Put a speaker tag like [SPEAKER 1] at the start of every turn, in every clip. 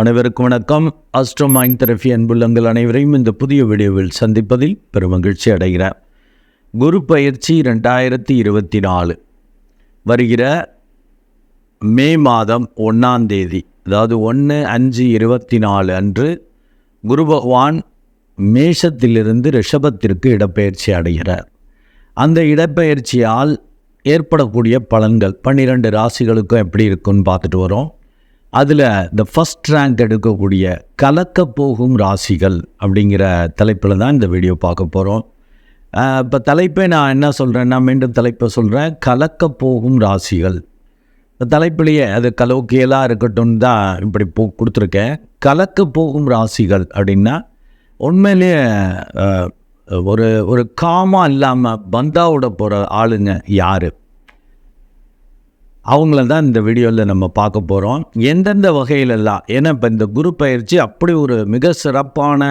[SPEAKER 1] அனைவருக்கும் வணக்கம். Astro mind therapy அன்புள்ளங்கள் அனைவரையும் இந்த புதிய வீடியோவில் சந்திப்பதில் பெருமகிழ்ச்சி அடைகிறேன். குரு பயிற்சி ரெண்டாயிரத்தி இருபத்தி நாலு. வருகிற மே மாதம் ஒன்றாம் தேதி அதாவது ஒன்று அஞ்சு இருபத்தி நாலு அன்று குரு பகவான் மேஷத்திலிருந்து ரிஷபத்திற்கு இடப்பெயர்ச்சி அடைகிறார். அந்த இடப்பெயர்ச்சியால் ஏற்படக்கூடிய பலன்கள் பன்னிரெண்டு ராசிகளுக்கும் எப்படி இருக்குன்னு பார்த்துட்டு வரோம். அதில் இந்த ஃபஸ்ட் ரேங்க் எடுக்கக்கூடிய கலக்க போகும் ராசிகள் அப்படிங்கிற தலைப்பில் தான் இந்த வீடியோ பார்க்க போகிறோம் இப்போ தலைப்பை நான் என்ன சொல்கிறேன்னா மீண்டும் தலைப்பை சொல்கிறேன் கலக்க போகும் ராசிகள். இந்த தலைப்பிலேயே அது கலோக்கியலாக இருக்கட்டும் தான் இப்படி போ கொடுத்துருக்கேன். கலக்க போகும் ராசிகள் அப்படின்னா உண்மையிலேயே ஒரு ஒரு காமாக இல்லாமல் பந்தாவோட போகிற ஆளுங்க யார்? அவங்கள தான் இந்த வீடியோவில் நம்ம பார்க்க போகிறோம் எந்தெந்த வகையிலெல்லாம் ஏன்னா இப்போ இந்த குரு பயிற்சி அப்படி ஒரு மிக சிறப்பான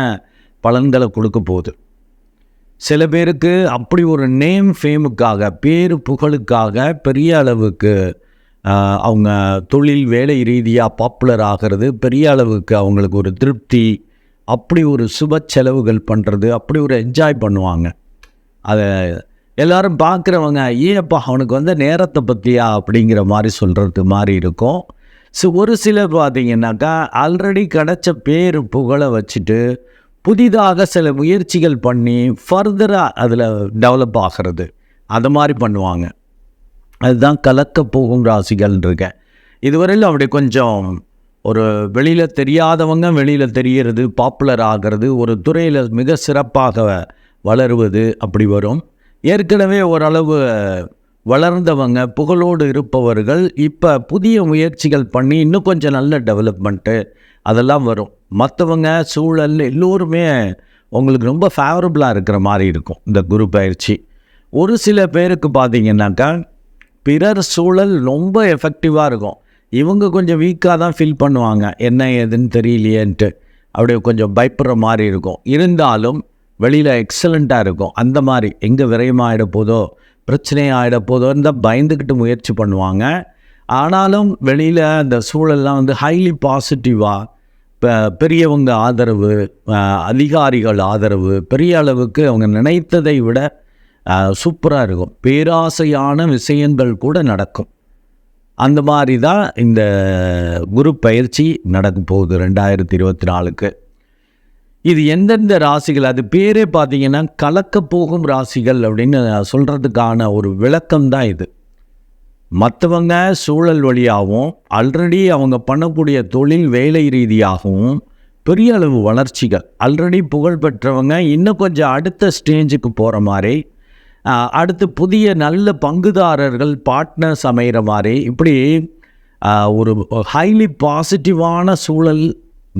[SPEAKER 1] பலன்களை கொடுக்க போகுது. சில பேருக்கு அப்படி ஒரு நேம் ஃபேமுக்காக பேர் புகழுக்காக பெரிய அளவுக்கு அவங்க தொழில் வேலை ரீதியாக பாப்புலர் ஆகிறது பெரிய அளவுக்கு அவங்களுக்கு ஒரு திருப்தி அப்படி ஒரு சுப செலவுகள் பண்ணுறது அப்படி ஒரு என்ஜாய் பண்ணுவாங்க. அதை எல்லாரும் பார்க்குறவங்க ஏப்பா அவனுக்கு வந்து நேரத்தை பற்றியா அப்படிங்கிற மாதிரி சொல்கிறது மாதிரி இருக்கும். ஸோ ஒரு சிலர் பார்த்தீங்கன்னாக்கா ஆல்ரெடி கிடச்ச பேர் புகழை வச்சுட்டு புதிதாக சில முயற்சிகள் பண்ணி ஃபர்தராக அதில் டெவலப் ஆகிறது. அது மாதிரி பண்ணுவாங்க. அதுதான் கலக்க போகும் ராசிகள் இருக்கேன் இதுவரையில் அப்படி கொஞ்சம் ஒரு வெளியில் தெரியாதவங்க வெளியில் தெரியறது பாப்புலர் ஆகிறது ஒரு துறையில் மிக சிறப்பாக வளருவது அப்படி வரும். ஏற்கனவே ஓரளவு வளர்ந்தவங்க புகழோடு இருப்பவர்கள் இப்போ புதிய முயற்சிகள் பண்ணி இன்னும் கொஞ்சம் நல்ல டெவலப்மெண்ட்டு அதெல்லாம் வரும். மற்றவங்க சூழல் எல்லோருமே உங்களுக்கு ரொம்ப ஃபேவரபுளாக இருக்கிற மாதிரி இருக்கும் இந்த குரு பயிற்சி. ஒரு சில பேருக்கு பார்த்தீங்கன்னாக்கா பிறர் சூழல் ரொம்ப எஃபெக்டிவாக இருக்கும். இவங்க கொஞ்சம் வீக்காக தான் ஃபீல் பண்ணுவாங்க. என்ன ஏதுன்னு தெரியலையேன்ட்டு. அப்படியே கொஞ்சம் பயப்படுற மாதிரி இருக்கும். இருந்தாலும் வெளியில் எக்ஸலண்ட்டாக இருக்கும். அந்த மாதிரி எங்கே விரயமாக ஆகிடப்போதோ பிரச்சனை ஆகிடப்போதோன்னு தான் பயந்துக்கிட்டு முயற்சி பண்ணுவாங்க. ஆனாலும் வெளியில் அந்த சூழல்லாம் வந்து ஹைலி பாசிட்டிவாக இப்போ பெரியவங்க ஆதரவு அதிகாரிகள் ஆதரவு பெரிய அளவுக்கு அவங்க நினைத்ததை விட சூப்பராக இருக்கும். பேராசையான விஷயங்கள் கூட நடக்கும். அந்த மாதிரி தான் இந்த குரு பயிற்சி நடக்க போகுது ரெண்டாயிரத்தி இருபத்தி நாலுக்கு. இது எந்தெந்த ராசிகள்? அது பேரே பார்த்தீங்கன்னா கலக்க போகும் ராசிகள் அப்படின்னு சொல்கிறதுக்கான ஒரு விளக்கம் தான் இது. மற்றவங்க சூழல் வழியாகவும் ஆல்ரெடி அவங்க பண்ணக்கூடிய தொழில் வேலை ரீதியாகவும் பெரிய அளவு வளர்ச்சிகள். ஆல்ரெடி புகழ் பெற்றவங்க இன்னும் கொஞ்சம் அடுத்த ஸ்டேஜுக்கு போகிற மாதிரி அடுத்து புதிய நல்ல பங்குதாரர்கள் பார்ட்னர்ஸ் அமைகிற மாதிரி இப்படி ஒரு ஹைலி பாசிட்டிவான சூழல்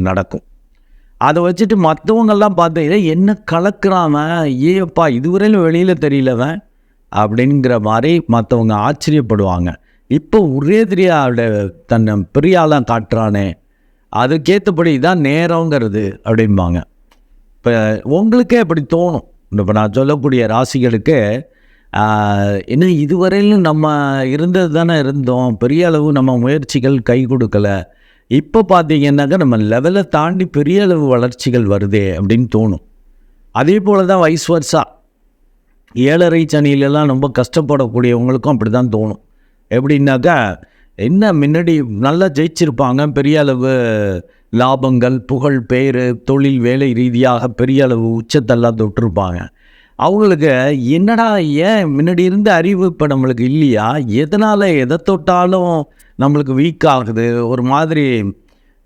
[SPEAKER 1] நடக்கும். அதை வச்சுட்டு மற்றவங்கெல்லாம் பார்த்தீங்கன்னா என்ன கலக்குறாமன் ஏப்பா இதுவரையிலும் வெளியில் தெரியலவன் அப்படிங்கிற மாதிரி மற்றவங்க ஆச்சரியப்படுவாங்க. இப்போ ஒரே தெரியாத தன்னை பெரிய ஆளாக காட்டுறானே அதுக்கேற்றபடி தான் நேரங்கிறது அப்படிம்பாங்க. இப்போ உங்களுக்கே அப்படி தோணும். இப்போ நான் சொல்லக்கூடிய ராசிகளுக்கு இன்னும் என்ன இதுவரையிலும் நம்ம இருந்தது தானே இருந்தோம். பெரிய அளவு நம்ம முயற்சிகள் கை கொடுக்கல. இப்போ பார்த்தீங்கன்னாக்கா நம்ம லெவலை தாண்டி பெரிய அளவு வளர்ச்சிகள் வருதே அப்படின்னு தோணும். அதே போல் தான் வைஸ் வர்ஸா ஏழரை சனியிலலாம் ரொம்ப கஷ்டப்படக்கூடியவங்களுக்கும் அப்படி தான் தோணும். எப்படின்னாக்கா என்ன முன்னாடி நல்லா ஜெயிச்சிருப்பாங்க பெரிய அளவு லாபங்கள் புகழ் பேர் தொழில் வேலை ரீதியாக பெரிய அளவு உச்சத்தெல்லாம் தொட்டிருப்பாங்க. அவங்களுக்கு என்னடா ஏன் முன்னாடி இருந்த அறிவு இப்போ நம்மளுக்கு இல்லையா? எதனால் எதை தொட்டாலும் நம்மளுக்கு வீக் ஆகுது? ஒரு மாதிரி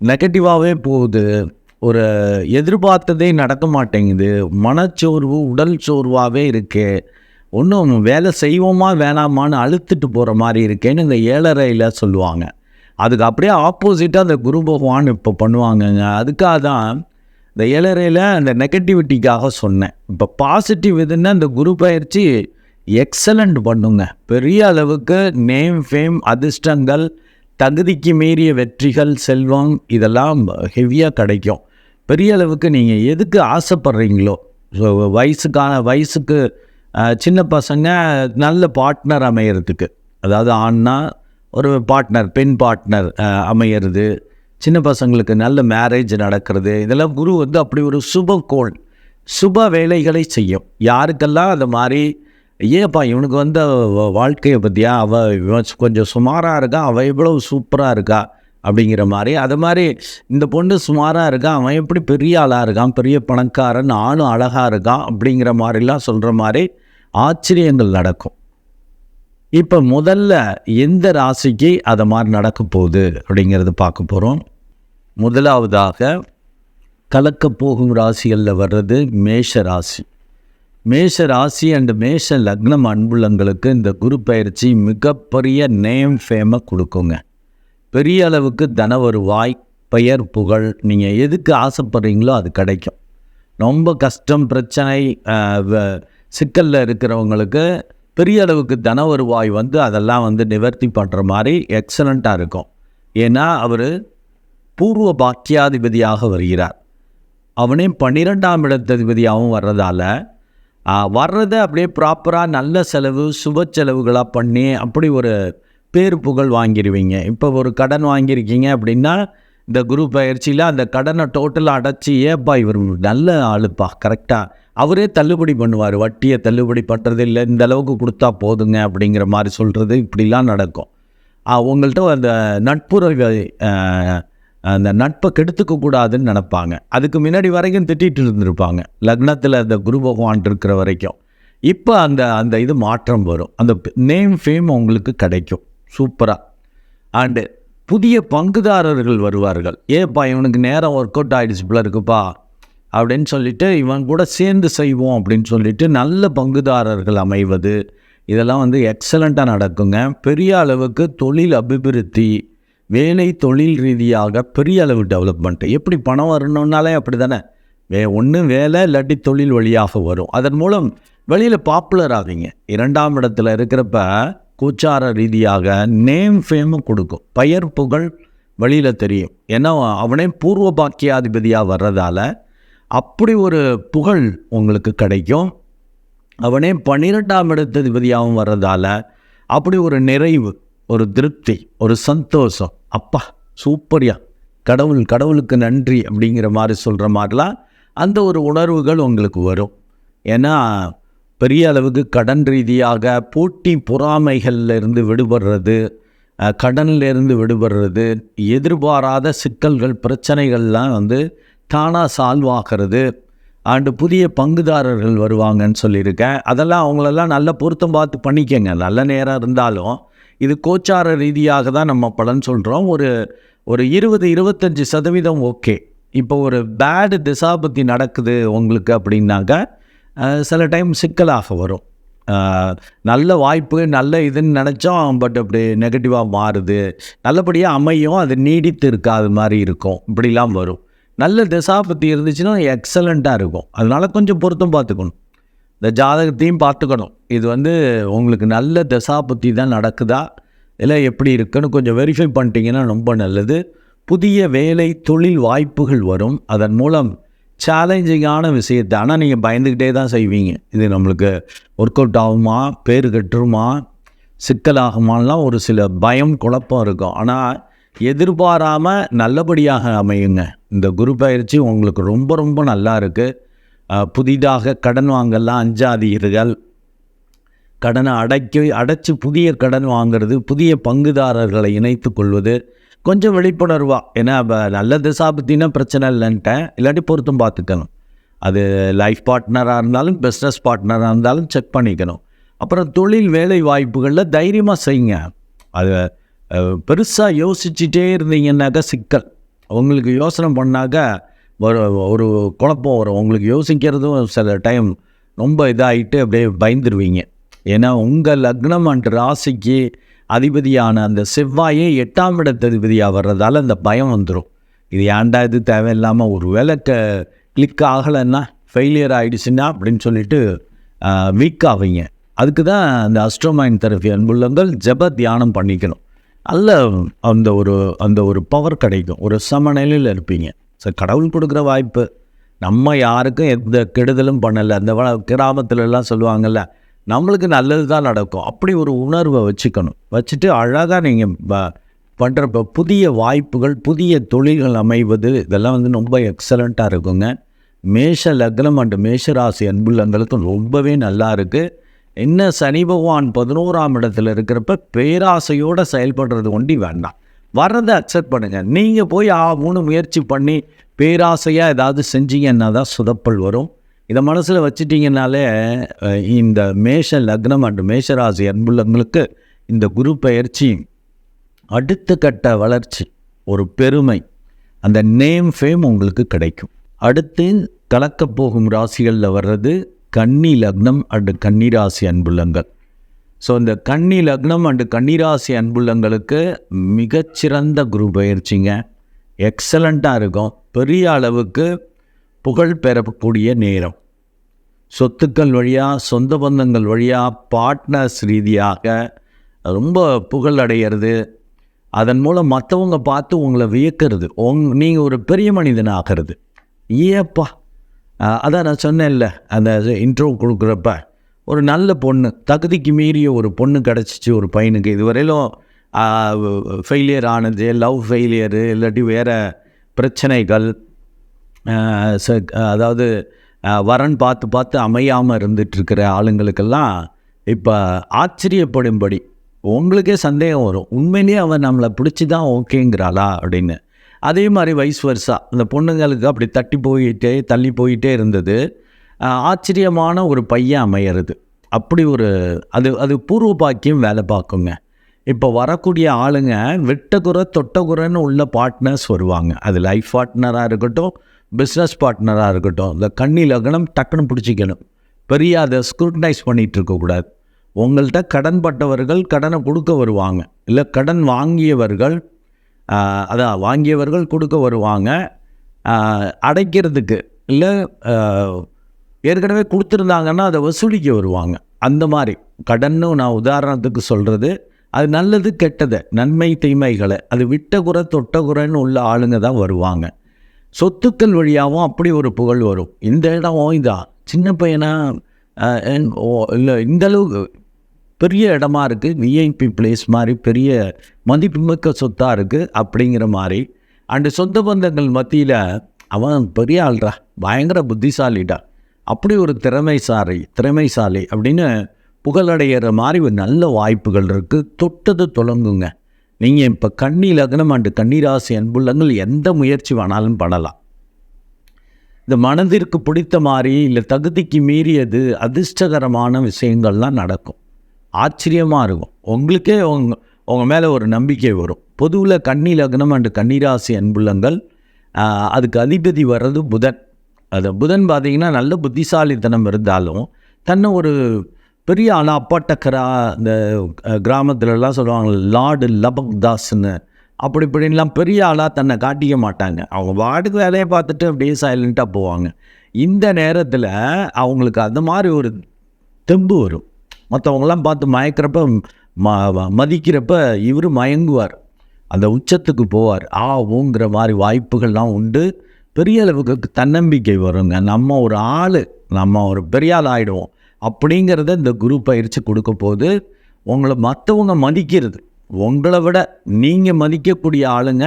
[SPEAKER 1] நெகட்டிவாகவே போகுது. ஒரு எதிர்பார்த்ததே நடக்க மாட்டேங்குது. மனச்சோர்வு உடல் சோர்வாகவே இருக்கு. ஒன்றும் வேலை செய்வோமா வேணாமான்னு அழுத்துட்டு போகிற மாதிரி இருக்கேன்னு இந்த ஏழரையில் சொல்லுவாங்க. அதுக்கு அப்படியே ஆப்போசிட்டாக அந்த குரு பகவான் இப்போ பண்ணுவாங்கங்க. அதுக்காக தான் இந்த ஏழரையில் அந்த நெகட்டிவிட்டிக்காக சொன்னேன். இப்போ பாசிட்டிவ் இதுன்னா இந்த குரு பயிற்சி எக்ஸலண்ட் பண்ணுங்க. பெரிய அளவுக்கு நேம் ஃபேம் அதிர்ஷ்டங்கள் தகுதிக்கு மீறிய வெற்றிகள் செல்வம் இதெல்லாம் ஹெவியாக கிடைக்கும். பெரிய அளவுக்கு நீங்கள் எதுக்கு ஆசைப்படுறீங்களோ ஸோ வயசுக்கான வயசுக்கு சின்ன பசங்க நல்ல பார்ட்னர் அமையிறதுக்கு. அதாவது ஆண்னா ஒரு பார்ட்னர் பெண் பார்ட்னர் அமையிறது. சின்ன பசங்களுக்கு நல்ல மேரேஜ் நடக்கிறது. இதெல்லாம் குரு வந்து அப்படி ஒரு சுபகோள் சுப வேலைகளை செய்யும். யாருக்கெல்லாம் அந்த மாதிரி ஏப்பா இவனுக்கு வந்த வாழ்க்கையை பற்றியா அவள் இவன் கொஞ்சம் சுமாராக இருக்கா அவள் எவ்வளோ சூப்பராக இருக்கா அப்படிங்கிற மாதிரி. அது மாதிரி இந்த பொண்ணு சுமாராக இருக்கா அவன் எப்படி பெரிய ஆளாக இருக்கான் பெரிய பணக்காரன் ஆளும் அழகாக இருக்கான் அப்படிங்கிற மாதிரிலாம் சொல்கிற மாதிரி ஆச்சரியங்கள் நடக்கும். இப்போ முதல்ல எந்த ராசிக்கு அதை மாதிரி நடக்க போகுது அப்படிங்கிறது பார்க்க போகிறோம் முதலாவதாக கலக்கப்போகும் ராசிகளில் வர்றது மேஷ ராசி. மேஷ ராசி அண்ட் மேஷ லக்னம் அன்புள்ளங்களுக்கு இந்த குரு பயிற்சி மிகப்பெரிய நேம் ஃபேமை கொடுக்குங்க. பெரிய அளவுக்கு தன வருவாய் பெயர் புகழ் நீங்கள் எதுக்கு ஆசைப்படுறீங்களோ அது கிடைக்கும். ரொம்ப கஷ்டம் பிரச்சனை சிக்கலில் இருக்கிறவங்களுக்கு பெரிய அளவுக்கு தன வருவாய் வந்து அதெல்லாம் வந்து நிவர்த்தி பண்ணுற மாதிரி எக்ஸலண்ட்டாக இருக்கும். ஏன்னா அவர் பூர்வ பாக்கியாதிபதியாக வருகிறார். அவனே பன்னிரெண்டாம் இடத்ததிபதியாகவும் வர்றதால வர்றதை அப்படியே ப்ராப்பராக நல்ல செலவு சுப செலவுகளாக பண்ணி அப்படி ஒரு பேர் புகழ் வாங்கிடுவீங்க இப்போ ஒரு கடன் வாங்கியிருக்கீங்க அப்படின்னா இந்த குரு பயிற்சியில் அந்த கடனை டோட்டலாக அடைச்சி ஏப்பா இவர் நல்ல ஆளுப்பா கரெக்டாக அவரே தள்ளுபடி பண்ணுவார். வட்டியை தள்ளுபடி பண்ணுறது இல்லை இந்த அளவுக்கு கொடுத்தா போதுங்க அப்படிங்கிற மாதிரி சொல்கிறது இப்படிலாம் நடக்கும். உங்கள்கிட்ட அந்த நட்புறவை அந்த நட்பை கெடுத்துக்க கூடாதுன்னு நினைப்பாங்க. அதுக்கு முன்னாடி வரைக்கும் திட்டிகிட்டு இருந்திருப்பாங்க. லக்னத்தில் அந்த குரு பகவான் இருக்கிற வரைக்கும். இப்போ அந்த அந்த இது மாற்றம் வரும். அந்த நேம் ஃபேம் அவங்களுக்கு கிடைக்கும். சூப்பராக அண்டு புதிய பங்குதாரர்கள் வருவார்கள். ஏப்பா இவனுக்கு நேரம் ஒர்க் அவுட் ஆகிடுச்சு போல இருக்குப்பா. அப்படின்னு சொல்லிட்டு இவன் கூட சேர்ந்து செய்வோம் அப்படின்னு சொல்லிட்டு நல்ல பங்குதாரர்கள் அமைவது. இதெல்லாம் வந்து எக்ஸலண்ட்டாக நடக்குங்க. பெரிய அளவுக்கு தொழில் அபிவிருத்தி வேலை தொழில் ரீதியாக பெரிய அளவு டெவலப்மெண்ட் எப்படி பணம் வரணுன்னாலே அப்படி தானே வே ஒன்று வேலை இல்லாட்டி தொழில் வழியாக வரும். அதன் மூலம் வெளியில் பாப்புலர் ஆகுங்க இரண்டாம் இடத்துல இருக்கிறப்ப கூச்சார ரீதியாக நேம் ஃபேமும் கொடுக்கும். பெயர் புகழ் வெளியில் தெரியும். ஏன்னா அவனே பூர்வ பாக்கியாதிபதியாக வர்றதால அப்படி ஒரு புகழ் உங்களுக்கு கிடைக்கும். அவனே பன்னிரெண்டாம் இடத்ததிபதியாகவும் வர்றதால அப்படி ஒரு நிறைவு ஒரு திருப்தி ஒரு சந்தோஷம். அப்பா சூப்பர்யா. கடவுள் கடவுளுக்கு நன்றி அப்படிங்கிற மாதிரி சொல்கிற மாதிரிலாம் அந்த ஒரு உணர்வுகள் உங்களுக்கு வரும். ஏன்னா பெரிய அளவுக்கு கடன் ரீதியாக போட்டி பொறாமைகள்லேருந்து விடுபடுறது கடன்லேருந்து விடுபடுறது எதிர்பாராத சிக்கல்கள் பிரச்சனைகள்லாம் வந்து தானாக சால்வ் ஆகிறது அண்டு புதிய பங்குதாரர்கள் வருவாங்கன்னு சொல்லியிருக்கேன். அதெல்லாம் அவங்களெல்லாம் நல்ல பொருத்தம் பார்த்து பண்ணிக்கங்க. நல்ல நேரம் இருந்தாலும் இது கோச்சார ரீதியாக தான் நம்ம பலன் சொல்கிறோம் ஒரு ஒரு இருபது இருபத்தஞ்சி சதவீதம் ஓகே. இப்போ ஒரு பேடு திசாபத்தி நடக்குது உங்களுக்கு அப்படின்னாக்க சில டைம் சிக்கலாக வரும். நல்ல வாய்ப்பு நல்ல இதுன்னு நினச்சோம் பட் அப்படி நெகட்டிவாக மாறுது. நல்லபடியாக அமையும் அது நீடித்து இருக்காது மாதிரி இருக்கும். இப்படிலாம் வரும். நல்ல திசாபத்தி இருந்துச்சுன்னா எக்ஸலண்ட்டாக இருக்கும். அதனால் கொஞ்சம் பொருத்தம் பார்த்துக்கணும். இந்த ஜாதகத்தையும் பார்த்துக்கணும். இது வந்து உங்களுக்கு நல்ல தசாபத்தி தான் நடக்குதா? இல்லை எப்படி இருக்குன்னு கொஞ்சம் வெரிஃபை பண்ணிட்டீங்கன்னா ரொம்ப நல்லது. புதிய வேலை தொழில் வாய்ப்புகள் வரும். அதன் மூலம் சேலஞ்சிங்கான விஷயத்தை ஆனால் நீங்கள் பயந்துக்கிட்டே தான் செய்வீங்க. இது நம்மளுக்கு ஒர்க் அவுட் ஆகுமா? பேர் கட்டுருமா? சிக்கலாகுமாலாம் ஒரு சில பயம் குழப்பம் இருக்கும். ஆனால் எதிர்பாராமல் நல்லபடியாக அமையுங்க. இந்த குரு பயிற்சி உங்களுக்கு ரொம்ப ரொம்ப நல்லா இருக்குது புதிதாக கடன் வாங்கலாம் அஞ்சாதீர்கள் கடனை அடைக்க அடைச்சி புதிய கடன் வாங்குறது புதிய பங்குதாரர்களை இணைத்து கொள்வது கொஞ்சம் விழிப்புணர்வா. ஏன்னா நல்ல திசாபத்தின்னா பிரச்சனை இல்லைன்ட்டேன். இல்லாட்டி பொருத்தம் பார்த்துக்கணும். அது லைஃப் பார்ட்னராக இருந்தாலும் பிஸ்னஸ் பார்ட்னராக இருந்தாலும் செக் பண்ணிக்கணும். அப்புறம் தொழில் வேலை வாய்ப்புகளில் தைரியமாக செய்யுங்க. அது பெருசாக யோசிச்சுட்டே இருந்தீங்கன்னாக்கா சிக்கல். உங்களுக்கு யோசனை பண்ணாக்க ஒரு ஒரு குழப்பம் வரும். உங்களுக்கு யோசிக்கிறதும் சில டைம் ரொம்ப இதாகிட்டு அப்படியே பயந்துருவீங்க. ஏன்னா உங்கள் லக்னம் அண்ட் ராசிக்கு அதிபதியான அந்த செவ்வாயே எட்டாம் இடத்ததிபதியாக வர்றதால அந்த பயம் வந்துடும் இது ஏன்டா இது தேவையில்லாமல் ஒரு வேலை க கிளிக் ஆகலைன்னா ஃபெயிலியர் ஆகிடுச்சுன்னா அப்படின்னு சொல்லிட்டு வீக் ஆவீங்க. அதுக்கு தான் அந்த அஸ்ட்ரோமைன் தெரபி அன்புள்ளங்கள் ஜப தியானம் பண்ணிக்கணும். நல்ல அந்த ஒரு அந்த ஒரு பவர் கிடைக்கும். ஒரு சமநிலையில் இருப்பீங்க. ஸோ கடவுள் கொடுக்குற வாய்ப்பு. நம்ம யாருக்கும் எந்த கெடுதலும் பண்ணலை. அந்த வ- கிராமத்துல சொல்லுவாங்கல்ல நம்மளுக்கு நல்லது தான் நடக்கும். அப்படி ஒரு உணர்வை வச்சுக்கணும். வச்சுட்டு அழகாக நீங்கள் பண்ணுறப்ப புதிய வாய்ப்புகள் புதிய தொழில்கள் அமைவது இதெல்லாம் வந்து ரொம்ப எக்ஸலண்ட்டாக இருக்குங்க. மேஷ லக்னம் அண்டு மேஷராசி அன்புள்ளங்களுக்கு ரொம்பவே நல்லா இருக்குது என்ன சனி பகவான் பதினோராம் இடத்துல இருக்கிறப்ப பேராசையோடு செயல்படுறது ஒண்டி வேண்டாம். வர்றதை அக்செப்ட் பண்ணுங்கள் நீங்கள் போய் ஆ மூணு முயற்சி பண்ணி பேராசையாக ஏதாவது செஞ்சீங்கன்னா தான் சுதப்பல் வரும். இதை மனசில் வச்சுட்டிங்கனாலே இந்த மேஷ லக்னம் அண்டு மேஷராசி அன்புள்ளங்களுக்கு இந்த குரு பயிற்சி அடுத்த கட்ட வளர்ச்சி ஒரு பெருமை அந்த நேம் ஃபேம் உங்களுக்கு கிடைக்கும். அடுத்து கலக்கப் போகும் ராசிகளில் வர்றது கன்னி லக்னம் அண்டு கன்னிராசி அன்புள்ளங்கள். ஸோ இந்த கன்னி லக்னம் அண்டு கன்னிராசி அன்புள்ளங்களுக்கு மிகச்சிறந்த குரு பயிற்சிங்க. எக்ஸலண்ட்டாக இருக்கும். பெரிய அளவுக்கு புகழ் பெறக்கூடிய நேரம். சொத்துக்கள் வழியாக சொந்த பந்தங்கள் வழியாக பார்ட்னர்ஸ் ரீதியாக ரொம்ப புகழ் அடையிறது. அதன் மூலம் மற்றவங்க பார்த்து உங்களை வியக்கிறது. உங் நீங்கள் ஒரு பெரிய மனிதன் ஆகிறது ஏப்பா அதான் நான் சொன்னேன்ல அந்த இன்ட்ரோ கொடுக்குறப்ப. ஒரு நல்ல பொண்ணு தகுதிக்கு மீறிய ஒரு பொண்ணு கிடச்சிச்சு ஒரு பையனுக்கு. இதுவரையிலும் ஃபெயிலியர் ஆனது லவ் ஃபெயிலியரு இல்லாட்டி வேறு பிரச்சனைகள் ச- அதாவது வரன் பார்த்து பார்த்து அமையாமல் இருந்துகிட்ருக்கிற ஆளுங்களுக்கெல்லாம் இப்போ ஆச்சரியப்படும்படி உங்களுக்கே சந்தேகம் வரும். உண்மையிலேயே அவன் நம்மளை பிடிச்சி தான் ஓகேங்கிறாளா அப்படின்னு. அதே மாதிரி வயசு வருஷா அந்த பொண்ணுங்களுக்கு அப்படி தட்டி போயிட்டே தள்ளி போயிட்டே இருந்தது. ஆச்சரியமான ஒரு பையன் அமையிறது. அப்படி ஒரு அது அது பூர்வ பாக்கியம் வேலை பார்க்குங்க. இப்போ வரக்கூடிய ஆளுங்க வெட்டக்குறை தொட்டகுறைன்னு உள்ள பார்ட்னர்ஸ் வருவாங்க. அது லைஃப் பார்ட்னராக இருக்கட்டும் பிஸ்னஸ் பார்ட்னராக இருக்கட்டும். இந்த கண்ணி லக்னம் டக்குன்னு பிடிச்சிக்கணும். பெரிய அதை ஸ்க்ரூட்டனைஸ் பண்ணிகிட்டு இருக்கக்கூடாது உங்கள்கிட்ட கடன் பட்டவர்கள் கடனை கொடுக்க வருவாங்க. இல்லை கடன் வாங்கியவர்கள் அதான் வாங்கியவர்கள் கொடுக்க வருவாங்க. அடைக்கிறதுக்கு. இல்லை ஏற்கனவே கொடுத்துருந்தாங்கன்னா அதை வசூலிக்க வருவாங்க. அந்த மாதிரி. கடன்னு நான் உதாரணத்துக்கு சொல்கிறது அது நல்லது கெட்டது நன்மை தீமைகளை. அது விட்டகுறை தொட்டகுறைன்னு தொட்ட உள்ள ஆளுங்க தான் வருவாங்க. சொத்துக்கள் வழியாகவும் அப்படி ஒரு புகழ் வரும். இந்த இடம் இதான் சின்ன பையனா? இல்லை இந்தளவுக்கு பெரிய இடமா இருக்குது விஐபி பிளேஸ் மாதிரி பெரிய மதிப்புமிக்க சொத்தாக இருக்குது அப்படிங்கிற மாதிரி. அண்டு சொந்த பந்தங்கள் மத்தியில் அவன் பெரிய ஆள்ரா பயங்கர புத்திசாலிடா. அப்படி ஒரு திறமைசாரி திறமைசாலி அப்படின்னு புகழடைகிற மாதிரி ஒரு நல்ல வாய்ப்புகள் இருக்குது தொட்டது தொடங்குங்க நீங்கள் இப்போ கண்ணி லக்னம் அண்டு கண்ணீராசி அன்புள்ளங்கள் எந்த முயற்சி வேணாலும் பண்ணலாம். இந்த மனதிற்கு பிடித்த மாதிரி இல்லை தகுதிக்கு மீறியது அதிர்ஷ்டகரமான விஷயங்கள்லாம் நடக்கும். ஆச்சரியமாக இருக்கும். உங்களுக்கே உங்க உங்கள் மேலே ஒரு நம்பிக்கை வரும். பொதுவில் கன்னி லக்னம் அண்டு கன்னிராசி அன்புள்ளங்கள் அதுக்கு அதிபதி வர்றது புதன். அது புதன் பார்த்திங்கன்னா நல்ல புத்திசாலித்தனம் இருந்தாலும் தன்னை ஒரு பெரிய ஆளாக அப்பாட்டக்கரா இந்த கிராமத்துலலாம் சொல்லுவாங்க லார்டு லபக் தாஸ்ன்னு அப்படி இப்படின்லாம் பெரிய ஆளாக தன்னை காட்டிக்க மாட்டாங்க. அவங்க வாட்டுக்கு வேலையை பார்த்துட்டு அப்படியே சைலண்ட்டாக போவாங்க. இந்த நேரத்தில் அவங்களுக்கு அந்த மாதிரி ஒரு தெம்பு வரும். மற்றவங்களாம் பார்த்து மயக்கிறப்ப ம ம- மதிக்கிறப்ப இவர் மயங்குவார். அந்த உச்சத்துக்கு போவார். ஆ ஊங்கிற மாதிரி வாய்ப்புகள்லாம் உண்டு. பெரிய அளவுக்கு தன்னம்பிக்கை வருங்க. நம்ம ஒரு ஆள் நம்ம ஒரு பெரிய ஆள் ஆகிடுவோம் அப்படிங்கிறத இந்த குரு பயிற்சி கொடுக்க போது உங்களை மற்றவங்க மதிக்கிறது. உங்களை விட நீங்கள் மதிக்கக்கூடிய ஆளுங்க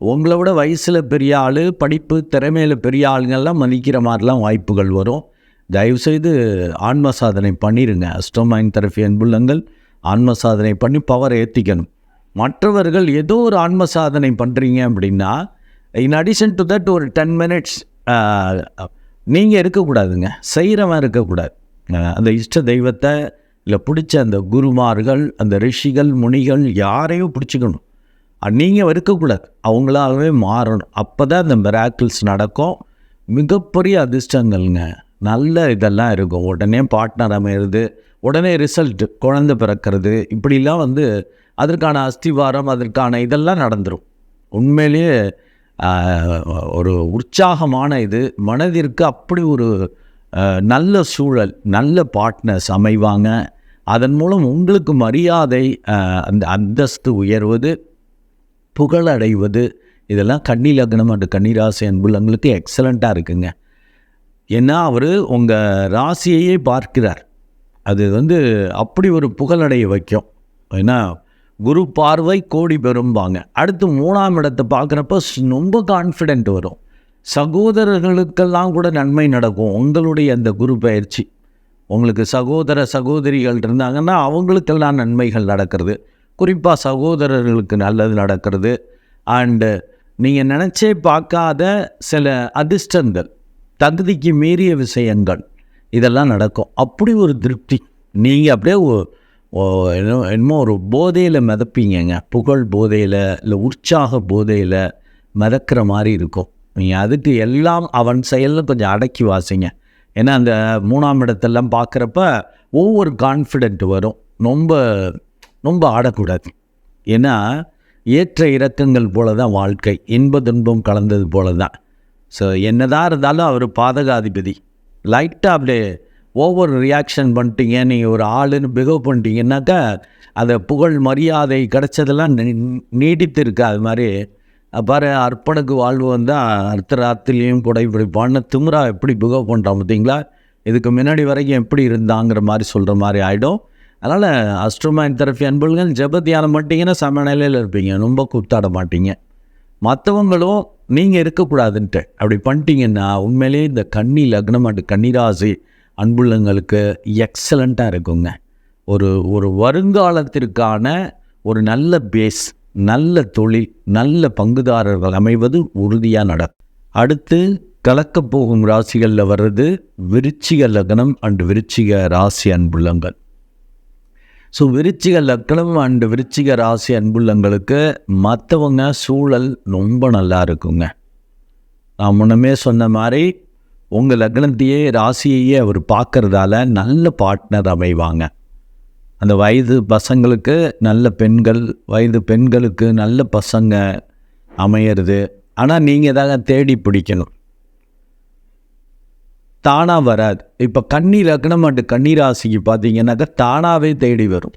[SPEAKER 1] உங்களை விட வயசில் பெரிய ஆள் படிப்பு திறமையில் பெரிய ஆளுங்கள்லாம் மதிக்கிற மாதிரிலாம் வாய்ப்புகள் வரும். தயவுசெய்து ஆன்ம சாதனை பண்ணிடுங்க அஸ்டோமைன் தெரபி அன்புள்ளங்கள் ஆன்ம சாதனை பண்ணி பவர் ஏற்றிக்கணும் மற்றவர்கள் ஏதோ ஒரு ஆன்ம சாதனை பண்ணுறீங்க அப்படின்னா இன் அடிஷன் டு தட் ஒரு டென் மினிட்ஸ் நீங்கள் இருக்கக்கூடாதுங்க. செய்கிறவன் இருக்கக்கூடாது. அந்த இஷ்ட தெய்வத்தை இல்லை பிடிச்ச அந்த குருமார்கள் அந்த ரிஷிகள் முனிகள் யாரையும் பிடிச்சிக்கணும். நீங்கள் இருக்கக்கூடாது. அவங்களாகவே மாறணும். அப்போ தான் இந்த மிராக்கிள்ஸ் நடக்கும். மிகப்பெரிய அதிர்ஷ்டங்கள்ங்க. நல்ல இதெல்லாம் இருக்கும். உடனே பார்ட்னர் அமையிறது உடனே ரிசல்ட் குழந்தை பிறக்கிறது. இப்படிலாம் வந்து அதற்கான அஸ்திவாரம் அதற்கான இதெல்லாம் நடந்துடும் உண்மையிலேயே ஒரு உற்சாகமான இது. மனதிற்கு அப்படி ஒரு நல்ல சூழல் நல்ல பார்ட்னர்ஸ் அமைவாங்க. அதன் மூலம் உங்களுக்கு மரியாதை அந்த அந்தஸ்து உயர்வது புகழடைவது இதெல்லாம் கன்னி லக்னம் அண்டு கன்னிராசி அன்புள்ளங்களுக்கு எக்ஸலண்ட்டாக இருக்குங்க. ஏன்னா அவர் உங்கள் ராசியையே பார்க்கிறார். அது வந்து அப்படி ஒரு புகழடைய வைக்கும். ஏன்னா குரு பார்வை கோடி பெறும்பாங்க. அடுத்து மூணாம் இடத்தை பார்க்குறப்ப ரொம்ப கான்ஃபிடென்ட் வரும். சகோதரர்களுக்கெல்லாம் கூட நன்மை நடக்கும். உங்களுடைய அந்த குரு பயிற்சி. உங்களுக்கு சகோதர சகோதரிகள் இருந்தாங்கன்னா அவங்களுக்கெல்லாம் நன்மைகள் நடக்கிறது. குறிப்பாக சகோதரர்களுக்கு நல்லது நடக்கிறது. அண்டு நீங்கள் நினச்சே பார்க்காத சில அதிர்ஷ்டங்கள் தகுதிக்கு மீறிய விஷயங்கள் இதெல்லாம் நடக்கும். அப்படி ஒரு திருப்தி. நீங்கள் அப்படியே ஓ- என்ன என்னமோ ஒரு போதையில் மிதப்பீங்கங்க. புகழ் போதையில் இல்லை உற்சாக போதையில் மிதக்கிற மாதிரி இருக்கும். நீங்கள் அதுக்கு எல்லாம் அவன் செயலில் கொஞ்சம் அடக்கி வாசிங்க. ஏன்னா அந்த மூணாம் இடத்தெல்லாம் பார்க்குறப்ப ஒவ்வொரு கான்ஃபிடென்ட் வரும். ரொம்ப ரொம்ப ஆடக்கூடாது. ஏன்னா ஏற்ற இறக்கங்கள் போல தான் வாழ்க்கை. இன்ப துன்பம் கலந்தது போல தான் ஸோ என்னதான் இருந்தாலும் அவர் பாதகாதிபதி. லைட்டாக அப்படியே ஓவர் ரியாக்ஷன் பண்ணிட்டீங்க நீங்கள் ஒரு ஆளுன்னு பிஹேவ் பண்ணிட்டீங்கன்னாக்கா அந்த புகழ் மரியாதை கிடைச்சதெல்லாம் நீடித்து இருக்கு அது மாதிரி பாரு அர்ப்பனுக்கு வாழ்வு வந்தால் அர்த்தராத்திலையும் கூட இப்படி பண்ண திமிரா எப்படி பிகவ் பண்ணுறான் பார்த்தீங்களா? இதுக்கு முன்னாடி வரைக்கும் எப்படி இருந்தாங்கிற மாதிரி சொல்கிற மாதிரி ஆகிடும் அதனால் அஸ்ட்ரோமைன் தெரப்பி அன்புகள் ஜெப தியானம் பண்ணிட்டீங்கன்னா சம நிலையில் இருப்பீங்க. ரொம்ப கூத்தாட மாட்டீங்க. மற்றவங்களும் நீங்கள் இருக்கக்கூடாதுன்ட்டு. அப்படி பண்ணிட்டீங்கன்னா உண்மையிலேயே இந்த கன்னி லக்னம் அண்டு கன்னிராசி அன்புள்ளங்களுக்கு எக்ஸலண்ட்டாக இருக்குங்க. ஒரு ஒரு வருங்காலத்திற்கான ஒரு நல்ல பேஸ் நல்ல தொழில் நல்ல பங்குதாரர்கள் அமைவது உறுதியாக நடக்கும். அடுத்து கலக்கப் போகும் ராசிகளில் வர்றது விருச்சிக லக்னம் அண்டு விருச்சிக ராசி அன்புள்ளங்கள். ஸோ விருச்சிக லக்னம் அண்டு விருச்சிக ராசி அன்புள்ளங்களுக்கு மற்றவங்க சூழல் ரொம்ப நல்லா இருக்குங்க. நான் முன்னமே சொன்ன மாதிரி உங்கள் லக்னத்தையே ராசியையே அவர் பார்க்கறதால நல்ல பார்ட்னர் அமைவாங்க. அந்த வயது பசங்களுக்கு நல்ல பெண்கள் வயது பெண்களுக்கு நல்ல பசங்க அமையிறது. ஆனால் நீங்கள் தாங்க தேடி பிடிக்கணும். தானாக வராது. இப்போ கண்ணி லக்னம் அண்டு கண்ணி ராசிக்கு பார்த்தீங்கன்னாக்கா தானாகவே தேடி வரும்.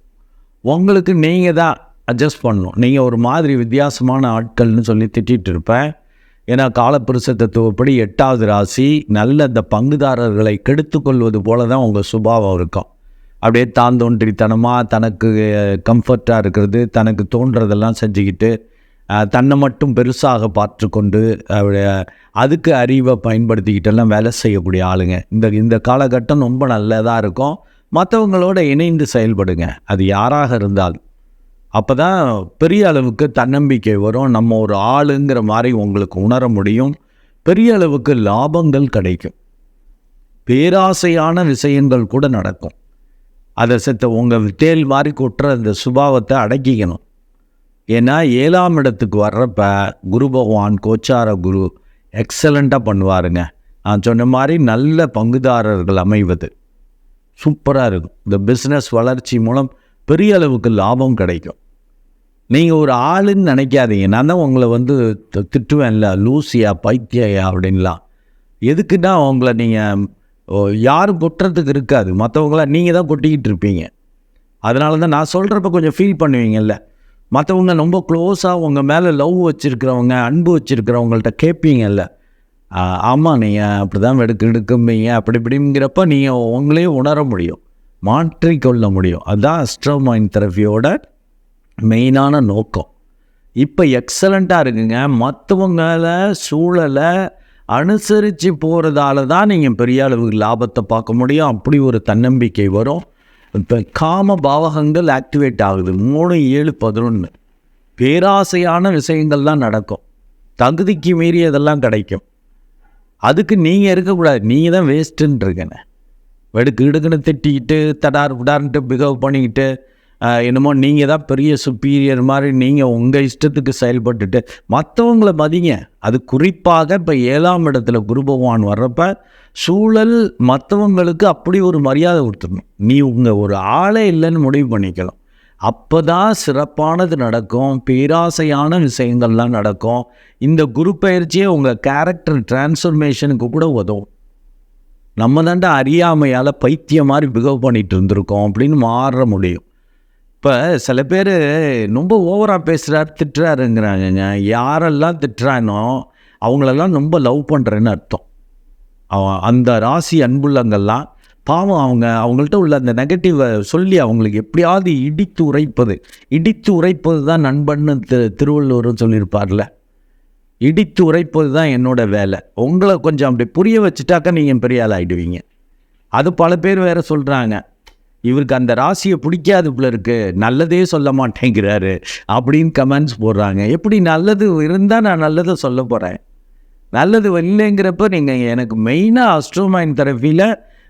[SPEAKER 1] உங்களுக்கு நீங்கள் தான் அட்ஜஸ்ட் பண்ணணும். நீங்கள் ஒரு மாதிரி வித்தியாசமான ஆட்கள்னு சொல்லி திட்டிகிட்டு இருப்பேன். ஏன்னா காலப்புருஷ தத்துவப்படி எட்டாவது ராசி நல்ல அந்த பங்குதாரர்களை கெடுத்துக்கொள்வது போல தான் உங்கள் சுபாவம் இருக்கும். அப்படியே தான் தோன்றித்தனமாக தனக்கு கம்ஃபர்ட்டாக இருக்கிறது தனக்கு தோன்றதெல்லாம் செஞ்சுக்கிட்டு தன்னை மட்டும் பெருசாக பார்த்து கொண்டு அவருடைய அதுக்கு அறிவை பயன்படுத்திக்கிட்டெல்லாம் வேலை செய்யக்கூடிய ஆளுங்க. இந்த இந்த காலகட்டம் ரொம்ப நல்லதாக இருக்கும். மற்றவங்களோட இணைந்து செயல்படுங்க. அது யாராக இருந்தாலும். அப்போ தான் பெரிய அளவுக்கு தன்னம்பிக்கை வரும். நம்ம ஒரு ஆளுங்கிற மாதிரி உங்களுக்கு உணர முடியும். பெரிய அளவுக்கு லாபங்கள் கிடைக்கும். பேராசையான விஷயங்கள் கூட நடக்கும். அதை செத்த உங்கள் தேல் மாதிரி கொட்டுற அந்த சுபாவத்தை அடக்கிக்கணும். ஏன்னா ஏழாம் இடத்துக்கு வர்றப்ப குரு பகவான் கோச்சார குரு எக்ஸலண்ட்டாக பண்ணுவாருங்க. நான் சொன்ன மாதிரி நல்ல பங்குதாரர்கள் அமைவது. சூப்பராக இருக்கும். இந்த பிஸ்னஸ் வளர்ச்சி மூலம் பெரிய அளவுக்கு லாபம் கிடைக்கும். நீங்கள் ஒரு ஆளுன்னு நினைக்காதீங்க. நான் தான் உங்களை வந்து தி- திட்டுவேன்ல. லூசியா பைத்தியா அப்படின்லாம். எதுக்குன்னா உங்களை நீங்கள் யாரும் கொட்டுறதுக்கு இருக்காது. மற்றவங்களாம் நீங்கள் தான் கொட்டிக்கிட்டு இருப்பீங்க. அதனால தான் நான் சொல்கிறப்ப கொஞ்சம் ஃபீல் பண்ணுவீங்கல்ல. மற்றவங்க ரொம்ப க்ளோஸாக உங்கள் மேலே லவ் வச்சுருக்கிறவங்க அன்பு வச்சுருக்கிறவங்கள்ட்ட கேட்பீங்கல்ல ஆமாம் நீங்கள் அப்படி தான் வெடுக்கு எடுக்கும்பீங்க அப்படி இப்படிங்கிறப்ப நீங்கள் உங்களையும் உணர முடியும். மாற்றிக்கொள்ள முடியும். அதுதான் அஸ்ட்ரோமைன் தெரப்பியோட மெயினான நோக்கம். இப்போ எக்ஸலண்ட்டாக இருக்குங்க. மற்றவங்கள சூழலை அனுசரித்து போகிறதால தான் நீங்கள் பெரிய அளவுக்கு லாபத்தை பார்க்க முடியும். அப்படி ஒரு தன்னம்பிக்கை வரும். இப்போ காம பாவகங்கள் ஆக்டிவேட் ஆகுது. மூணு ஏழு பதினொன்று பேராசையான விஷயங்கள் தான் நடக்கும். தகுதிக்கு மீறி அதெல்லாம் கிடைக்கும். அதுக்கு நீங்கள் இருக்கக்கூடாது. நீங்கள் தான் வேஸ்ட்டுன்ட்ருக்கேனே வெடுக்கு இடுக்குன்னு திட்டிக்கிட்டு தடார் விடார்ன்ட்டு பிஹேவ் பண்ணிக்கிட்டு என்னமோ நீங்கள் தான் பெரிய சுப்பீரியர் மாதிரி நீங்கள் உங்கள் இஷ்டத்துக்கு செயல்பட்டுட்டு மற்றவங்கள மதிங்க. அது குறிப்பாக இப்போ ஏழாம் இடத்துல குரு பகவான் வர்றப்ப சூழல் மற்றவங்களுக்கு அப்படி ஒரு மரியாதை கொடுத்துடணும். நீ உங்கள் ஒரு ஆளே இல்லைன்னு முடிவு பண்ணிக்கலாம். அப்போ தான் சிறப்பானது நடக்கும். பேராசையான விஷயங்கள்லாம் நடக்கும். இந்த குரு பயிற்சியே உங்கள் கேரக்டர் டிரான்ஸ்ஃபர்மேஷனுக்கு கூட உதவும். நம்ம தாண்டா அறியாமையால் பைத்தியம் மாதிரி பிகவ் பண்ணிட்டு இருந்திருக்கோம் அப்படின்னு மாற முடியும். இப்போ சில பேர் ரொம்ப ஓவராக பேசுகிறார் திட்டுறாருங்கிறாங்கங்க. யாரெல்லாம் திட்டுறானோ அவங்களெல்லாம் ரொம்ப லவ் பண்ணுறேன்னு அர்த்தம். அவன் அந்த ராசி அன்புள்ளங்கள்லாம் பாவம் அவங்க அவங்கள்ட்ட உள்ள அந்த நெகட்டிவை சொல்லி அவங்களுக்கு எப்படியாவது இடித்து உரைப்பது. இடித்து உரைப்பது தான் நண்பன்னு திரு திருவள்ளுவரும் சொல்லியிருப்பார்ல. இடித்து உரைப்பது தான் என்னோட வேலை. உங்களை கொஞ்சம் அப்படி புரிய வச்சுட்டாக்கா நீங்கள் பெரிய ஆள் ஆகிடுவீங்க அது பல பேர் வேற சொல்கிறாங்க இவருக்கு அந்த ராசியை பிடிக்காது போல இருக்கு. நல்லதே சொல்ல மாட்டேங்கிறாரு. அப்படின்னு கமெண்ட்ஸ் போடுறாங்க. எப்படி நல்லது இருந்தால் நான் நல்லதை சொல்ல போகிறேன் நல்லது இல்லைங்கிறப்ப நீங்கள் எனக்கு மெயினாக அஸ்ட்ரோமைன் தெரப்பியில்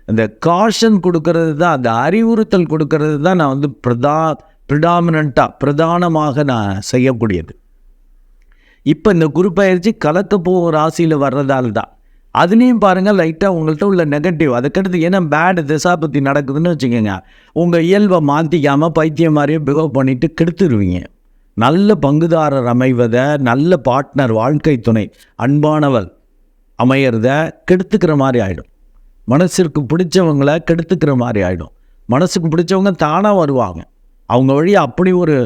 [SPEAKER 1] அந்த காஷன் கொடுக்கறது தான் அந்த அறிவுறுத்தல் கொடுக்கறது தான் நான் வந்து பிரதா ப்ரிடாமினண்ட்டாக பிரதானமாக நான் செய்யக்கூடியது. இப்போ இந்த குரு பயிற்சி கலக்க போகும் ராசியில் வர்றதால தான். அதுலேயும் பாருங்கள் லைட்டாக உங்கள்கிட்ட உள்ள நெகட்டிவ் அதுக்கடுத்து ஏன்னா பேடு திசாபத்தி நடக்குதுன்னு வச்சுக்கோங்க. உங்கள் இயல்பை மாற்றிக்காமல் பைத்தியம் மாதிரியே பிஹேவ் பண்ணிவிட்டு கெடுத்துருவீங்க. நல்ல பங்குதாரர் அமைவதை நல்ல பார்ட்னர் வாழ்க்கை துணை அன்பானவள் அமையிறத கெடுத்துக்கிற மாதிரி ஆகிடும் மனசிற்கு பிடிச்சவங்கள கெடுத்துக்கிற மாதிரி ஆகிடும் மனசுக்கு பிடிச்சவங்க தானாக வருவாங்க. அவங்க வழி அப்படி ஒரு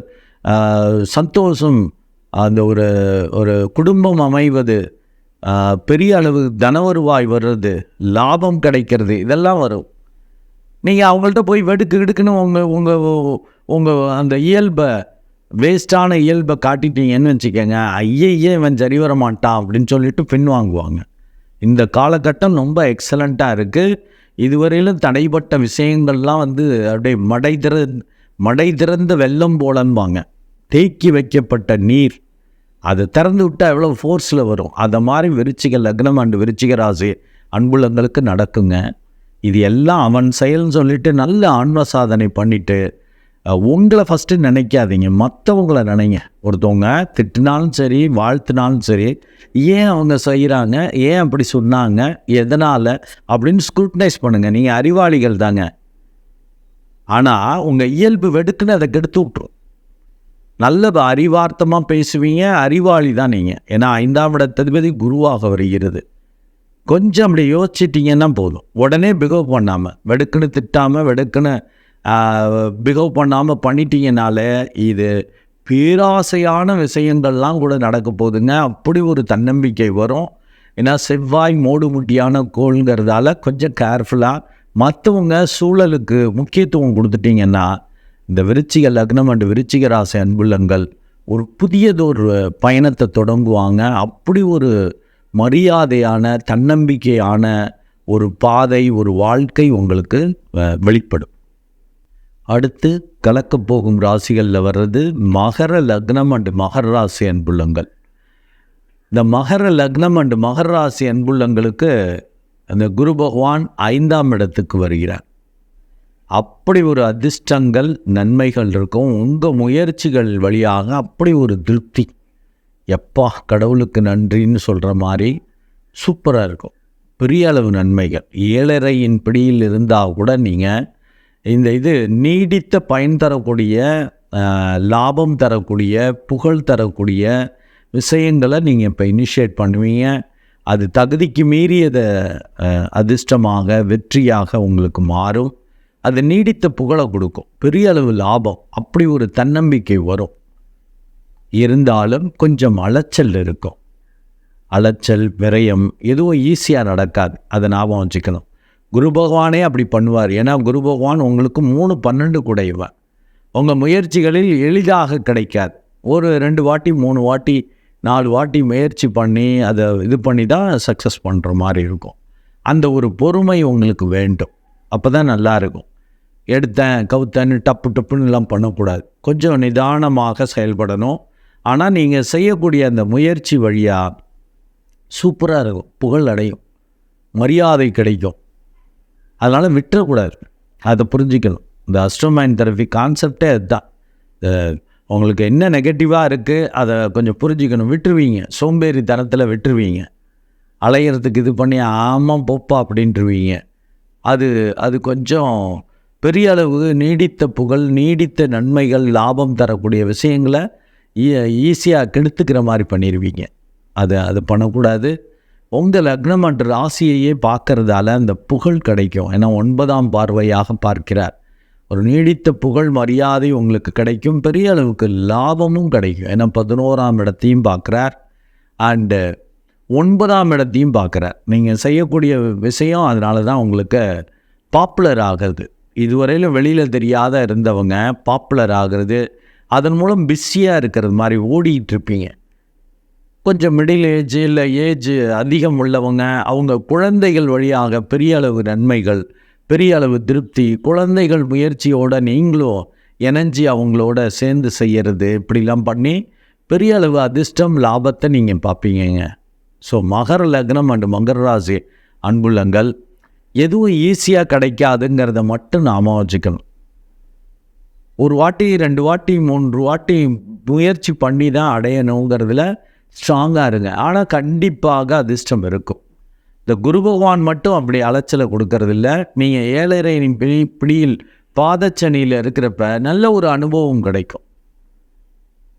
[SPEAKER 1] சந்தோஷம் அந்த ஒரு ஒரு குடும்பம் அமைவது பெரிய அளவு தனவருவாய் வர்றது லாபம் கிடைக்கிறது இதெல்லாம் வரும். நீங்கள் அவங்கள்ட்ட போய் வெடுக்கு எடுக்குன்னு உங்கள் உங்கள் உங்கள் அந்த இயல்பை வேஸ்ட்டான இயல்பை காட்டிட்டீங்கன்னு வச்சுக்கோங்க ஐயையே இவன் சரி வர மாட்டான் அப்படின்னு சொல்லிட்டு பின் வாங்குவாங்க. இந்த காலகட்டம் ரொம்ப எக்ஸலண்ட்டாக இருக்குது இதுவரையிலும் தடைப்பட்ட விஷயங்கள்லாம் வந்து அப்படியே மடை திற மடை திறந்த வெள்ளம் போலன்பாங்க. தேக்கி வைக்கப்பட்ட நீர். அது திறந்து விட்டால் எவ்வளோ ஃபோர்ஸில் வரும்? அதை மாதிரி விருச்சிக லக்னம் அண்டு விருச்சிக ராசி அன்புள்ளங்களுக்கு நடக்குங்க. இது எல்லாம் அவன் செயல்னு சொல்லிட்டு நல்ல ஆன்ம சாதனை பண்ணிவிட்டு உங்களை ஃபஸ்ட்டு நினைக்காதீங்க. மற்றவங்கள நினைங்க. ஒருத்தவங்க திட்டினாலும் சரி வாழ்த்தினாலும் சரி ஏன் அவங்க செய்கிறாங்க ஏன் அப்படி சொன்னாங்க? எதனால்? அப்படின்னு ஸ்க்ரூட்னைஸ் பண்ணுங்கள் நீங்கள் அறிவாளிகள் தாங்க. ஆனால் உங்கள் இயல்பு வெடுக்குன்னு அதை கெடுத்து விட்ரும் நல்ல அறிவார்த்தமாக பேசுவீங்க அறிவாளி தான் நீங்கள் ஏன்னா ஐந்தாம் இடத்ததிபதி குருவாக வருகிறது. கொஞ்சம் அப்படி யோசிச்சிட்டிங்கன்னா போதும். உடனே பிகவ் பண்ணாமல் வெடுக்குன்னு திட்டாமல் வெடுக்குன்னு பிகவ் பண்ணாமல் பண்ணிட்டீங்கனால இது பேராசையான விஷயங்கள்லாம் கூட நடக்க போகுதுங்க. அப்படி ஒரு தன்னம்பிக்கை வரும். ஏன்னா செவ்வாய் மூடுமுட்டியான கோள்ங்கிறதால கொஞ்சம் கேர்ஃபுல்லாக மற்றவங்க சூழலுக்கு முக்கியத்துவம் கொடுத்துட்டிங்கன்னா இந்த விருச்சிக லக்னம் அண்டு விருச்சிக ராசி அன்புள்ளங்கள் ஒரு புதியதொரு பயணத்தை தொடங்குவாங்க. அப்படி ஒரு மரியாதையான தன்னம்பிக்கையான ஒரு பாதை ஒரு வாழ்க்கை உங்களுக்கு வெளிப்படும். அடுத்து கலக்கப் போகும் ராசிகளில் வர்றது மகர லக்னம் அண்டு மகர ராசி அன்புள்ளங்கள் இந்த மகர லக்னம் அண்டு மகர ராசி அன்புள்ளங்களுக்கு அந்த குரு பகவான் ஐந்தாம் இடத்துக்கு வருகிறார். அப்படி ஒரு அதிர்ஷ்டங்கள் நன்மைகள் இருக்கும். உங்கள் முயற்சிகள் வழியாக அப்படி ஒரு திருப்தி. எப்பா கடவுளுக்கு நன்றின்னு சொல்கிற மாதிரி சூப்பராக இருக்கும். பெரிய அளவு நன்மைகள். ஏழரையின் பிடியில் இருந்தால் கூட நீங்கள் இந்த இது நீடித்த பயன் தரக்கூடிய லாபம் தரக்கூடிய புகழ் தரக்கூடிய விஷயங்களை நீங்கள் இப்போ இனிஷியேட் பண்ணுவீங்க. அது தகுதிக்கு மீறியதை அதிர்ஷ்டமாக வெற்றியாக உங்களுக்கு மாறும். அது நீடித்த புகழை கொடுக்கும். பெரிய அளவு லாபம். அப்படி ஒரு தன்னம்பிக்கை வரும். இருந்தாலும் கொஞ்சம் அலைச்சல் இருக்கும். அலைச்சல் விரயம் எதுவும் ஈஸியாக நடக்காது. அதை ஞாபகம் வச்சுக்கணும். குரு பகவானே அப்படி பண்ணுவார். ஏன்னா குரு பகவான் உங்களுக்கு மூணு பன்னெண்டு கூடையவன் உங்கள் முயற்சிகளில் எளிதாக கிடைக்காது. ஒரு ரெண்டு வாட்டி மூணு வாட்டி நாலு வாட்டி முயற்சி பண்ணி அதை இது பண்ணி தான் சக்ஸஸ் பண்ணுற மாதிரி இருக்கும். அந்த ஒரு பொறுமை உங்களுக்கு வேண்டும். அப்போ தான் நல்லா இருக்கும். எடுத்தேன் கவுத்தேன்னு டப்பு டப்புன்னு எல்லாம் பண்ணக்கூடாது. கொஞ்சம் நிதானமாக செயல்படணும். ஆனால் நீங்கள் செய்யக்கூடிய அந்த முயற்சி வழியாக சூப்பராக இருக்கும். புகழ் அடையும். மரியாதை கிடைக்கும். அதனால் விட்டுறக்கூடாது. அதை புரிஞ்சுக்கணும். இந்த அஸ்ட்ரோமைன் தெரபி கான்செப்டே அதுதான். உங்களுக்கு என்ன நெகட்டிவாக இருக்குது அதை கொஞ்சம் புரிஞ்சுக்கணும். விட்டுருவீங்க. சோம்பேறி தனத்தில் விட்டுருவீங்க. அலையிறதுக்கு இது பண்ணி ஆமாம் போப்பா அப்படின்ட்டுருவீங்க அது அது கொஞ்சம் பெரிய அளவு நீடித்த புகழ் நீடித்த நன்மைகள் லாபம் தரக்கூடிய விஷயங்களை ஈஸியாக கெடுத்துக்கிற மாதிரி பண்ணிடுவீங்க அதை அது பண்ணக்கூடாது. உங்கள் லக்னம் என்ற ராசியையே பார்க்கறதால அந்த புகழ் கிடைக்கும். ஏன்னா ஒன்பதாம் பார்வையாக பார்க்கிறார். ஒரு நீடித்த புகழ் மரியாதை உங்களுக்கு கிடைக்கும். பெரிய அளவுக்கு லாபமும் கிடைக்கும். ஏன்னா பதினோராம் இடத்தையும் பார்க்குறார். அண்டு ஒன்பதாம் இடத்தையும் பார்க்குறார். நீங்கள் செய்யக்கூடிய விஷயம் அதனால தான் உங்களுக்கு பாப்புலர் ஆகிறது இதுவரையிலும் வெளியில் தெரியாத இருந்தவங்க பாப்புலர் ஆகிறது அதன் மூலம் பிஸியாக இருக்கிறது மாதிரி ஓடிட்டு இருப்பீங்க. கொஞ்சம் மிடில் ஏஜ் இல்லை ஏஜ் அதிகம் உள்ளவங்க அவங்க குழந்தைகள் வழியாக பெரிய அளவு நன்மைகள் பெரிய அளவு திருப்தி குழந்தைகள் முயற்சியோடு நீங்களும் இணைஞ்சி அவங்களோட சேர்ந்து செய்கிறது இப்படிலாம் பண்ணி பெரிய அளவு அதிர்ஷ்டம் லாபத்தை நீங்கள் பார்ப்பீங்கங்க. ஸோ மகர லக்னம் அண்டு மகர ராசி அன்புள்ளங்கள் எதுவும் ஈஸியாக கிடைக்காதுங்கிறத மட்டும் நாம வச்சுக்கணும் ஒரு வாட்டி ரெண்டு வாட்டி மூன்று வாட்டி முயற்சி பண்ணி தான் அடையணுங்கிறதுல ஸ்ட்ராங்காக இருங்க. ஆனால் கண்டிப்பாக அதிர்ஷ்டம் இருக்கும். இந்த குரு பகவான் மட்டும் அப்படி அலைச்சலை கொடுக்கறதில்ல. நீங்கள் ஏழரை பிடி பிடியில் பாதச்சனியில் இருக்கிறப்ப நல்ல ஒரு அனுபவம் கிடைக்கும்.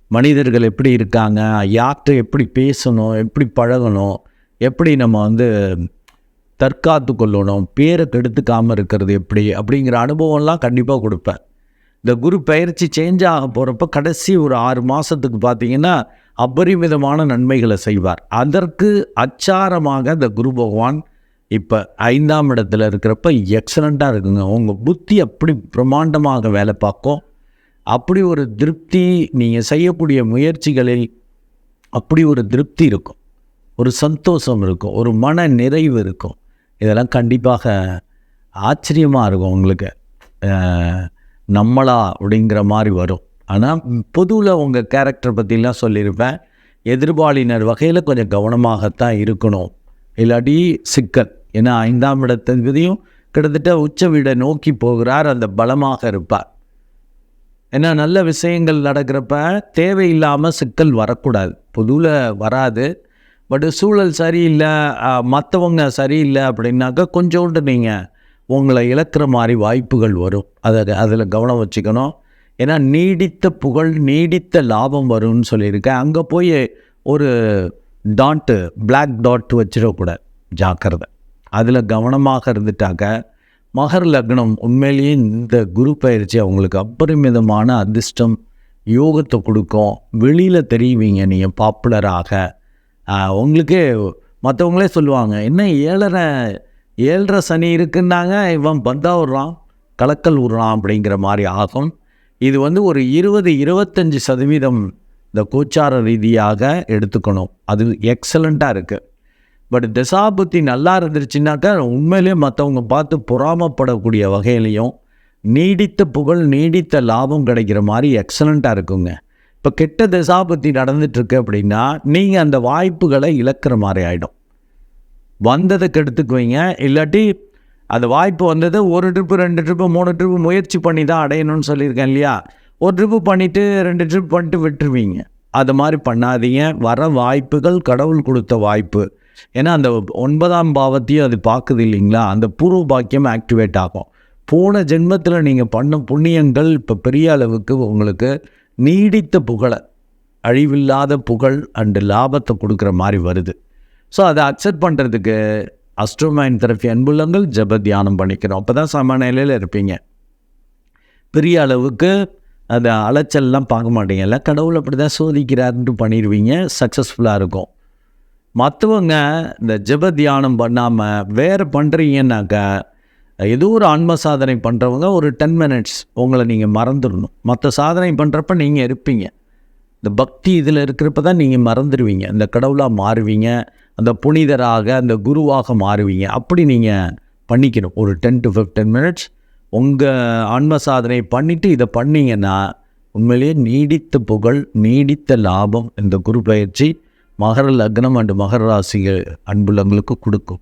[SPEAKER 1] மனிதர்கள் எப்படி இருக்காங்க? யார்கிட்ட எப்படி பேசணும்? எப்படி பழகணும்? எப்படி நம்ம வந்து தற்காத்து கொள்ளணும் பேரை கெடுத்துக்காமல் இருக்கிறது எப்படி? அப்படிங்கிற அனுபவம்லாம் கண்டிப்பாக கொடுப்பேன். இந்த குரு பயிற்சி சேஞ்ச் ஆக போகிறப்ப கடைசி ஒரு ஆறு மாதத்துக்கு பார்த்தீங்கன்னா அபரிமிதமான நன்மைகளை செய்வார். அதற்கு அச்சாரமாக இந்த குரு பகவான் இப்போ ஐந்தாம் இடத்துல இருக்கிறப்ப எக்ஸலண்ட்டாக இருக்குங்க. உங்கள் புத்தி அப்படி பிரம்மாண்டமாக வேலை பார்க்கும். அப்படி ஒரு திருப்தி நீங்கள் செய்யக்கூடிய முயற்சிகளில் அப்படி ஒரு திருப்தி இருக்கும். ஒரு சந்தோஷம் இருக்கும். ஒரு மன நிறைவு இருக்கும். இதெல்லாம் கண்டிப்பாக ஆச்சரியமாக இருக்கும் உங்களுக்கு. நம்மளா அப்படிங்கிற மாதிரி வரும். ஆனால் பொதுவில் உங்கள் கேரக்டர் பற்றிலாம் சொல்லியிருப்பேன். எதிர்பாலினர் வகையில் கொஞ்சம் கவனமாகத்தான் இருக்கணும். இல்லாட்டி சிக்கல். ஏன்னா ஐந்தாம் இடத்ததிபதியும் கிட்டத்தட்ட உச்ச வீடை நோக்கி போகிறார் அந்த பலமாக இருப்பார். ஏன்னா நல்ல விஷயங்கள் நடக்கிறப்ப தேவையில்லாமல் சிக்கல் வரக்கூடாது. பொதுவில் வராது. பட் சூழல் சரியில்லை மற்றவங்க சரியில்லை அப்படின்னாக்கா கொஞ்சோண்டு நீங்கள் உங்களை இழக்கிற மாதிரி வாய்ப்புகள் வரும். அதை அதில் கவனம் வச்சுக்கணும். ஏன்னா நீடித்த புகழ் நீடித்த லாபம் வரும்னு சொல்லியிருக்கேன். அங்கே போய் ஒரு டாட்டு பிளாக் டாட் வச்சிடக்கூடாது ஜாக்கிரதை. அதில் கவனமாக இருந்துட்டாக்க மகர் லக்னம் உண்மையிலேயே இந்த குரு பயிற்சி அவங்களுக்கு அபரிமிதமான அதிர்ஷ்டம் யோகத்தை கொடுக்கும். வெளியில் தெரியுவீங்க நீங்கள் பாப்புலராக உங்களுக்கே மற்றவங்களே சொல்லுவாங்க என்ன ஏழரை ஏழரை சனி இருக்குன்னாங்க இவன் பந்தா விட்றான் கலக்கல் விட்றான் அப்படிங்கிற மாதிரி ஆகும். இது வந்து ஒரு இருபது இருபத்தஞ்சி சதவீதம் இந்த கோச்சார ரீதியாக எடுத்துக்கணும். அது எக்ஸலண்ட்டாக இருக்குது பட் தசாபுத்தி நல்லா இருந்துருச்சுனாக்கா உண்மையிலேயே மற்றவங்க பார்த்து பொறாமப்படக்கூடிய வகையிலையும் நீடித்த புகழ் நீடித்த லாபம் கிடைக்கிற மாதிரி எக்ஸலண்ட்டாக இருக்குங்க. இப்போ கெட்ட தசாபத்தி நடந்துட்டுருக்கு அப்படின்னா நீங்கள் அந்த வாய்ப்புகளை இழக்கிற மாதிரி ஆகிடும் வந்ததை கெடுத்துக்குவீங்க. இல்லாட்டி அந்த வாய்ப்பு வந்தது ஒரு ட்ரிப்பு ரெண்டு ட்ரிப்பு மூணு ட்ரிப்பு முயற்சி பண்ணி தான் அடையணும்னு சொல்லியிருக்கேன் இல்லையா? ஒரு ட்ரிப்பு பண்ணிவிட்டு ரெண்டு ட்ரிப் பண்ணிட்டு விட்டுருவீங்க. அது மாதிரி பண்ணாதீங்க. வர வாய்ப்புகள் கடவுள் கொடுத்த வாய்ப்பு. ஏன்னா அந்த ஒன்பதாம் பாவத்தையும் அது பார்க்குது இல்லைங்களா? அந்த பூர்வ பாக்கியம் ஆக்டிவேட் ஆகும். போன ஜென்மத்தில் நீங்கள் பண்ண புண்ணியங்கள் இப்போ பெரிய அளவுக்கு உங்களுக்கு நீடித்த புகழை அழிவில்லாத புகழ் அண்டு லாபத்தை கொடுக்குற மாதிரி வருது. ஸோ அதை அக்செப்ட் பண்ணுறதுக்கு அஸ்ட்ரோமைன் தெரப்பி அன்புள்ளங்கள் ஜப தியானம் பண்ணிக்கிறோம். அப்போ தான் சமநிலையில் இருப்பீங்க. பெரிய அளவுக்கு அந்த அலைச்சல்லாம் பார்க்க மாட்டீங்கல்ல கடவுள் அப்படி தான் சோதிக்கிறாருன்ட்டு பண்ணிடுவீங்க. சக்ஸஸ்ஃபுல்லாக இருக்கும். மற்றவங்க இந்த ஜெப தியானம் பண்ணாமல் வேறு பண்ணுறீங்கன்னாக்கா ஏதோ ஒரு ஆன்ம சாதனை பண்ணுறவங்க ஒரு டென் மினிட்ஸ் உங்களை நீங்கள் மறந்துடணும். மற்ற சாதனை பண்ணுறப்ப நீங்கள் இருப்பீங்க. இந்த பக்தி இதில் இருக்கிறப்ப தான் நீங்கள் மறந்துடுவீங்க. இந்த கடவுளாக மாறுவீங்க. அந்த புனிதராக அந்த குருவாக மாறுவீங்க. அப்படி நீங்கள் பண்ணிக்கணும். ஒரு டென் டு ஃபிஃப்டீன் மினிட்ஸ் உங்கள் ஆன்ம சாதனை பண்ணிவிட்டு இதை பண்ணிங்கன்னா உண்மையிலேயே நீடித்த புகழ் நீடித்த லாபம் இந்த குரு பயிற்சி மகர லக்னம் அண்டு மகர ராசிகள் அன்புள்ளவங்களுக்கு கொடுக்கும்.